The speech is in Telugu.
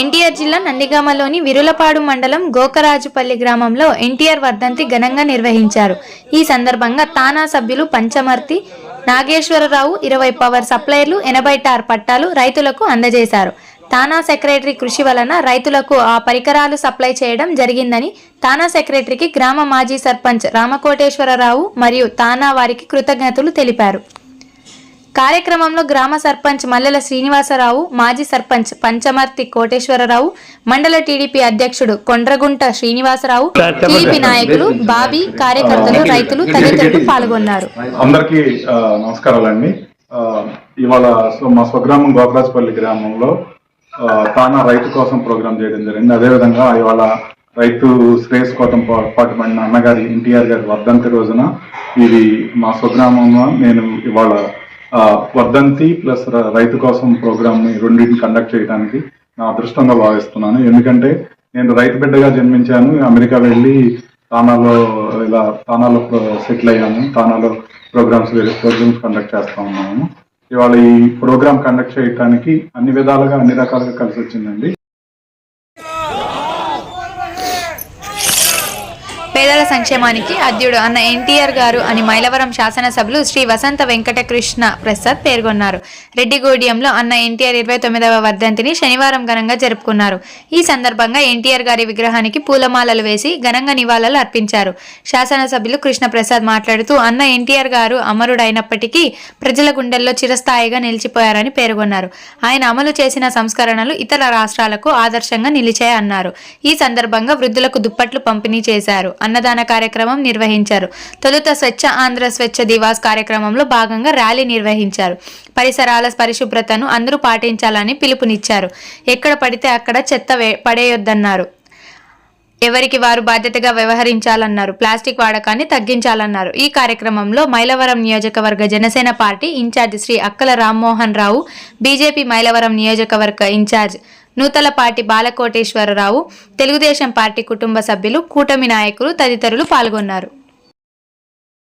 ఎన్టీఆర్ జిల్లా నందిగామలోని విరులపాడు మండలం గోకరాజుపల్లి గ్రామంలో ఎన్టీఆర్ వర్ధంతి ఘనంగా నిర్వహించారు. ఈ సందర్భంగా తానా సభ్యులు పంచమర్తి నాగేశ్వరరావు ఇరవై పవర్ సప్లైర్లు ఎనభై టార్ పట్టాలు రైతులకు అందజేశారు. తానా సెక్రటరీ కృషి వలన రైతులకు ఆ పరికరాలు సప్లై చేయడం జరిగిందని తానా సెక్రటరీకి గ్రామ మాజీ సర్పంచ్ రామకోటేశ్వరరావు మరియు తానా వారికి కృతజ్ఞతలు తెలిపారు. కార్యక్రమంలో గ్రామ సర్పంచ్ మల్లెల శ్రీనివాసరావు మాజీ సర్పంచ్ పంచమర్తి కోటేశ్వరరావు మండల టీడీపీ అధ్యక్షుడు కొండ్రగుంట శ్రీనివాసరావు టీడీపీ నాయకులు బాబీ కార్యకర్తలు రైతులు తదితరులు పాల్గొన్నారు. అందరికీ నమస్కారాలండి. ఇవాళ మా స్వగ్రామం గోకరాజపల్లి గ్రామంలో తానా రైతు కోసం ప్రోగ్రాం చేయడం జరిగింది. అదేవిధంగా ఇవాళ రైతు శ్రేయస్ పా- పాటుపడిన అన్నగారి ఎన్టీఆర్ గారి వర్ధంతి రోజున ఇది మా స్వగ్రామంలో నేను ఇవాళ వర్ధంతి ప్లస్ రైతు కోసం ప్రోగ్రామ్ని రెండింటిని కండక్ట్ చేయడానికి నా అదృష్టంగా భావిస్తున్నాను. ఎందుకంటే నేను రైతు బిడ్డగా జన్మించాను. అమెరికా వెళ్ళి తానాలో ఇలా తానాలో సెటిల్ అయ్యాము తానాలో ప్రోగ్రామ్స్ వేరే ప్రోగ్రామ్స్ కండక్ట్ చేస్తా ఉన్నాము ఇవాళ ఈ ప్రోగ్రామ్ కండక్ట్ చేయడానికి అన్ని విధాలుగా అన్ని రకాలుగా కలిసి వచ్చిందండి పేదల సంక్షేమానికి అధ్యుడు అన్న ఎన్టీఆర్ గారు అని మైలవరం శాసనసభ్యులు శ్రీ వసంత వెంకటకృష్ణ ప్రసాద్ పేర్కొన్నారు. రెడ్డిగూడెంలో అన్న ఎన్టీఆర్ ఇరవై తొమ్మిదవ వర్ధంతిని శనివారం ఘనంగా జరుపుకున్నారు. ఈ సందర్భంగా ఎన్టీఆర్ గారి విగ్రహానికి పూలమాలలు వేసి ఘనంగా నివాళులు అర్పించారు. శాసనసభ్యులు కృష్ణప్రసాద్ మాట్లాడుతూ అన్న ఎన్టీఆర్ గారు అమరుడైనప్పటికీ ప్రజల గుండెల్లో చిరస్థాయిగా నిలిచిపోయారని పేర్కొన్నారు. ఆయన అమలు చేసిన సంస్కరణలు ఇతర రాష్ట్రాలకు ఆదర్శంగా నిలిచాయన్నారు. ఈ సందర్భంగా వృద్ధులకు దుప్పట్లు పంపిణీ చేశారు. అన్నదాన కార్యక్రమం నిర్వహించారు. తొలుత స్వచ్ఛ ఆంధ్ర స్వచ్ఛ దివాస్ కార్యక్రమంలో భాగంగా ర్యాలీ నిర్వహించారు. పరిసరాల పరిశుభ్రతను అందరూ పాటించాలని పిలుపునిచ్చారు. ఎక్కడ పడితే అక్కడ చెత్త పడేయొద్దన్నారు. ఎవరికి వారు బాధ్యతగా వ్యవహరించాలన్నారు. ప్లాస్టిక్ వాడకాన్ని తగ్గించాలన్నారు. ఈ కార్యక్రమంలో మైలవరం నియోజకవర్గ జనసేన పార్టీ ఇన్ఛార్జ్ శ్రీ అక్కల రామ్మోహన్ రావు బీజేపీ మైలవరం నియోజకవర్గ in charge Nuthalapati Balakoteswararao Telugudesam party కుటుంబ సభ్యులు కూటమి నాయకులు తదితరులు పాల్గొన్నారు.